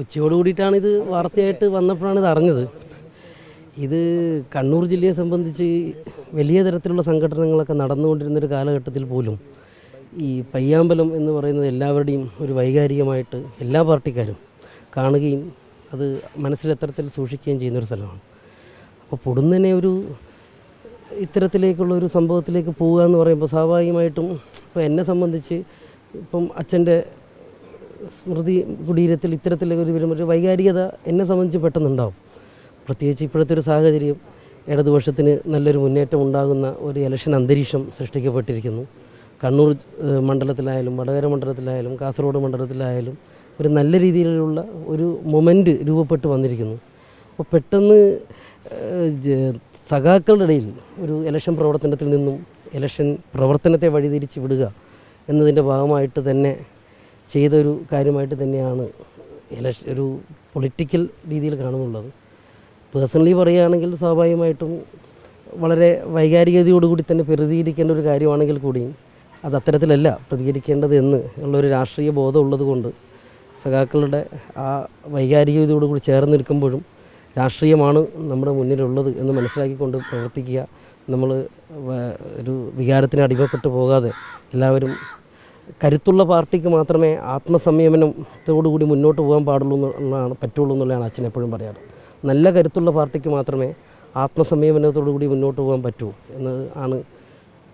ഉച്ചയോട് കൂടിയിട്ടാണ് ഇത് വാർത്തയായിട്ട് വന്നപ്പോഴാണ് ഇത് അറിഞ്ഞത്. ഇത് കണ്ണൂർ ജില്ലയെ സംബന്ധിച്ച് വലിയ തരത്തിലുള്ള സംഘടനകളൊക്കെ നടന്നുകൊണ്ടിരുന്നൊരു കാലഘട്ടത്തിൽ പോലും ഈ പയ്യാമ്പലം എന്ന് പറയുന്നത് എല്ലാവരുടെയും ഒരു വൈകാരികമായിട്ട് എല്ലാ പാർട്ടിക്കാരും കാണുകയും അത് മനസ്സിൽ എത്തരത്തിൽ സൂക്ഷിക്കുകയും ചെയ്യുന്നൊരു സ്ഥലമാണ്. അപ്പോൾ പൊടുന്നനെ ഒരു ഇത്തരത്തിലേക്കുള്ള ഒരു സംഭവത്തിലേക്ക് പോവുക എന്ന് പറയുമ്പോൾ സ്വാഭാവികമായിട്ടും ഇപ്പോൾ എന്നെ സംബന്ധിച്ച് ഇപ്പം അച്ഛന്റെ സ്മൃതി കുടീരത്തിൽ ഇത്തരത്തിൽ ഒരു വരുമ്പോൾ ഒരു വൈകാരികത എന്നെ സംബന്ധിച്ച് പെട്ടെന്നുണ്ടാവും. പ്രത്യേകിച്ച് ഇപ്പോഴത്തെ ഒരു സാഹചര്യം ഇടതുപക്ഷത്തിന് നല്ലൊരു മുന്നേറ്റം ഉണ്ടാകുന്ന ഒരു ഇലക്ഷൻ അന്തരീക്ഷം സൃഷ്ടിക്കപ്പെട്ടിരിക്കുന്നു. കണ്ണൂർ മണ്ഡലത്തിലായാലും വടകര മണ്ഡലത്തിലായാലും കാസർഗോഡ് മണ്ഡലത്തിലായാലും ഒരു നല്ല രീതിയിലുള്ള ഒരു മൊമെന്റ് രൂപപ്പെട്ട് വന്നിരിക്കുന്നു. അപ്പോൾ പെട്ടെന്ന് സഖാക്കളുടെ ഇടയിൽ ഒരു ഇലക്ഷൻ പ്രവർത്തനത്തിൽ നിന്നും ഇലക്ഷൻ പ്രവർത്തനത്തെ വഴിതിരിച്ച് വിടുക എന്നതിന്റെ ഭാഗമായിട്ട് തന്നെ ചെയ്തൊരു കാര്യമായിട്ട് തന്നെയാണ് ഇലക്ഷൻ ഒരു പൊളിറ്റിക്കൽ രീതിയിൽ കാണുന്നുള്ളത്. പേഴ്സണലി പറയുകയാണെങ്കിൽ സ്വാഭാവികമായിട്ടും വളരെ വൈകാരികതയോടുകൂടി തന്നെ പ്രതികരിക്കേണ്ട ഒരു കാര്യമാണെങ്കിൽ കൂടിയും അത് അത്തരത്തിലല്ല പ്രതികരിക്കേണ്ടത് എന്ന് ഉള്ളൊരു രാഷ്ട്രീയ ബോധം ഉള്ളത് കൊണ്ട് സഖാക്കളുടെ ആ വൈകാരികതയോടുകൂടി ചേർന്ന് നിൽക്കുമ്പോഴും രാഷ്ട്രീയമാണ് നമ്മുടെ മുന്നിലുള്ളത് എന്ന് മനസ്സിലാക്കിക്കൊണ്ട് പ്രവർത്തിക്കുക. നമ്മൾ ഒരു വികാരത്തിന് അടിമപ്പെട്ടു പോകാതെ എല്ലാവരും കരുത്തുള്ള പാർട്ടിക്ക് മാത്രമേ ആത്മസംയമനത്തോടുകൂടി മുന്നോട്ട് പോകാൻ പാടുള്ളൂ എന്നാണ് പറ്റുള്ളൂ എന്നുള്ളതാണ് അച്ഛൻ എപ്പോഴും പറയാറ്. നല്ല കരുത്തുള്ള പാർട്ടിക്ക് മാത്രമേ ആത്മസംയമനത്തോടുകൂടി മുന്നോട്ട് പോകാൻ പറ്റൂ എന്ന് ആണ്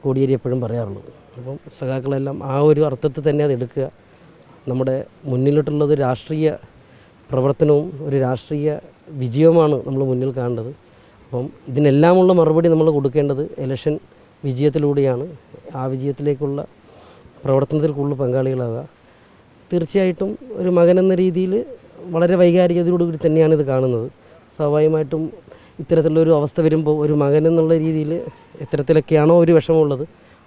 കോടിയേരി എപ്പോഴും പറയാറുള്ളത്. അപ്പം സഖാക്കളെല്ലാം ആ ഒരു അർത്ഥത്തിൽ തന്നെ അത് എടുക്കുക. നമ്മുടെ മുന്നിലിട്ടുള്ളത് രാഷ്ട്രീയ പ്രവർത്തനവും ഒരു രാഷ്ട്രീയ വിജയവുമാണ് നമ്മൾ മുന്നിൽ കാണേണ്ടത്. അപ്പം ഇതിനെല്ലാമുള്ള മറുപടി നമ്മൾ കൊടുക്കേണ്ടത് ഇലക്ഷൻ വിജയത്തിലൂടെയാണ്. ആ വിജയത്തിലേക്കുള്ള പ്രവർത്തനത്തിൽ കൂടുതൽ പങ്കാളികളാവുക. തീർച്ചയായിട്ടും ഒരു മകൻ എന്ന രീതിയിൽ വളരെ വൈകാരികതയോടുകൂടി തന്നെയാണ് ഇത് കാണുന്നത്. സ്വാഭാവികമായിട്ടും ഇത്തരത്തിലുള്ള ഒരു അവസ്ഥ വരുമ്പോൾ ഒരു മകൻ എന്നുള്ള രീതിയിൽ എത്തരത്തിലൊക്കെയാണോ ഒരു വിഷമമുള്ളത്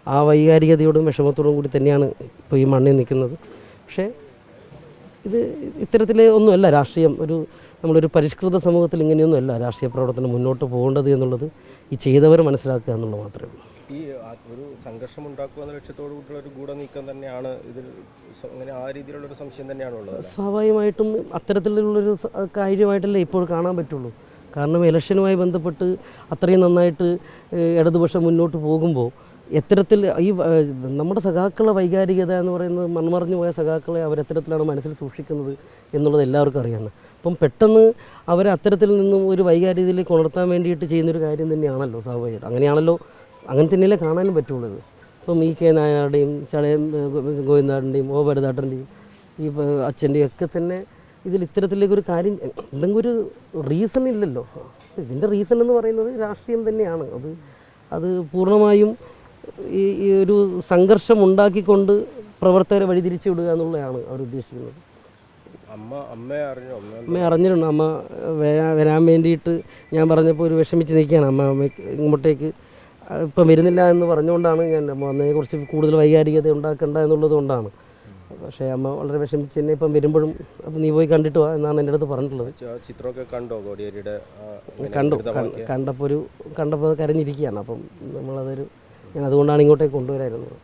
ആ വൈകാരികതയോടും വിഷമത്തോടും കൂടി തന്നെയാണ് ഇപ്പോൾ ഈ മണ്ണിൽ നിൽക്കുന്നത്. പക്ഷേ ഇത് ഇത്തരത്തിൽ ഒന്നുമല്ല രാഷ്ട്രീയം. ഒരു നമ്മളൊരു പരിഷ്കൃത സമൂഹത്തിൽ ഇങ്ങനെയൊന്നുമല്ല രാഷ്ട്രീയ പ്രവർത്തനം മുന്നോട്ട് പോകേണ്ടത് എന്നുള്ളത് ഈ ചെയ്തവർ മനസ്സിലാക്കുക എന്നുള്ളത് മാത്രമേ ഉള്ളൂ. ഈ ഒരു സംഘർഷം ഉണ്ടാക്കുക എന്ന ലക്ഷ്യത്തോടു കൂടിയുള്ള ഒരു ഗൂഢനീക്കം തന്നെയാണ് ഇതിൽ അങ്ങനെ ആ രീതിയിലുള്ള ഒരു സംശയം തന്നെയാണ് ഉള്ളത് സ്വാഭാവികമായിട്ടും അത്തരത്തിലുള്ളൊരു കാര്യമായിട്ടല്ലേ ഇപ്പോൾ കാണാൻ പറ്റുള്ളൂ. കാരണം ഇലക്ഷനുമായി ബന്ധപ്പെട്ട് അത്രയും നന്നായിട്ട് ഇടതുപക്ഷം മുന്നോട്ട് പോകുമ്പോൾ എത്തരത്തിൽ ഈ നമ്മുടെ സഖാക്കളെ വൈകാരികത എന്ന് പറയുന്നത് മൺമറഞ്ഞു പോയ സഖാക്കളെ അവരെത്തരത്തിലാണ് മനസ്സിൽ സൂക്ഷിക്കുന്നത് എന്നുള്ളത് എല്ലാവർക്കും അറിയാമെന്ന് അപ്പം പെട്ടെന്ന് അവരെ അത്തരത്തിൽ നിന്നും ഒരു വൈകാരികതയിലേക്ക് ഉണർത്താൻ വേണ്ടിയിട്ട് ചെയ്യുന്നൊരു കാര്യം തന്നെയാണല്ലോ സ്വാഭാവികമായിട്ട്. അങ്ങനെയാണല്ലോ അങ്ങനെ തന്നെയല്ലേ കാണാനും പറ്റുള്ളൂ ഇപ്പം ഈ കെ നായരുടെയും ചടയം ഗോവിന്ദാടിന്റെയും ഓ ഭരതാട്ടന്റെയും ഈ അച്ഛന്റെയും ഒക്കെ തന്നെ ഇതിൽ ഇത്തരത്തിലേക്ക് ഒരു കാര്യം എന്തെങ്കിലും ഒരു റീസൺ ഇല്ലല്ലോ. ഇതിന്റെ റീസൺ എന്ന് പറയുന്നത് രാഷ്ട്രീയം തന്നെയാണ്. അത് അത് പൂർണമായും ഈ ഈ ഒരു സംഘർഷം ഉണ്ടാക്കിക്കൊണ്ട് പ്രവർത്തകരെ വഴിതിരിച്ചു വിടുക എന്നുള്ളതാണ് അവർ ഉദ്ദേശിക്കുന്നത്. അമ്മ അമ്മ അറിഞ്ഞിട്ടുണ്ട്. അമ്മ വരാൻ വരാൻ വേണ്ടിയിട്ട് ഞാൻ പറഞ്ഞപ്പോൾ ഒരു വിഷമിച്ച് നിൽക്കുകയാണ്. അമ്മ അമ്മ ഇങ്ങോട്ടേക്ക് ഇപ്പം വരുന്നില്ല എന്ന് പറഞ്ഞുകൊണ്ടാണ് ഞാൻ വന്നതിനെക്കുറിച്ച് കൂടുതൽ വൈകാരികത ഉണ്ടാക്കേണ്ട എന്നുള്ളത് കൊണ്ടാണ്. പക്ഷേ അമ്മ വളരെ വിഷമിച്ച് എന്നെ ഇപ്പം വരുമ്പോഴും അപ്പം നീ പോയി കണ്ടിട്ട് വാ എന്നാണ് എന്റെ അടുത്ത് പറഞ്ഞിട്ടുള്ളത്. ചിത്രമൊക്കെ കണ്ടോ കോടിയേരിയുടെ കണ്ടു. കണ്ടപ്പോൾ ഒരു കണ്ടപ്പോൾ കരഞ്ഞിരിക്കുകയാണ്. അപ്പം നമ്മളതൊരു ഞാൻ അതുകൊണ്ടാണ് ഇങ്ങോട്ടേക്ക് കൊണ്ടുവരായിരുന്നത്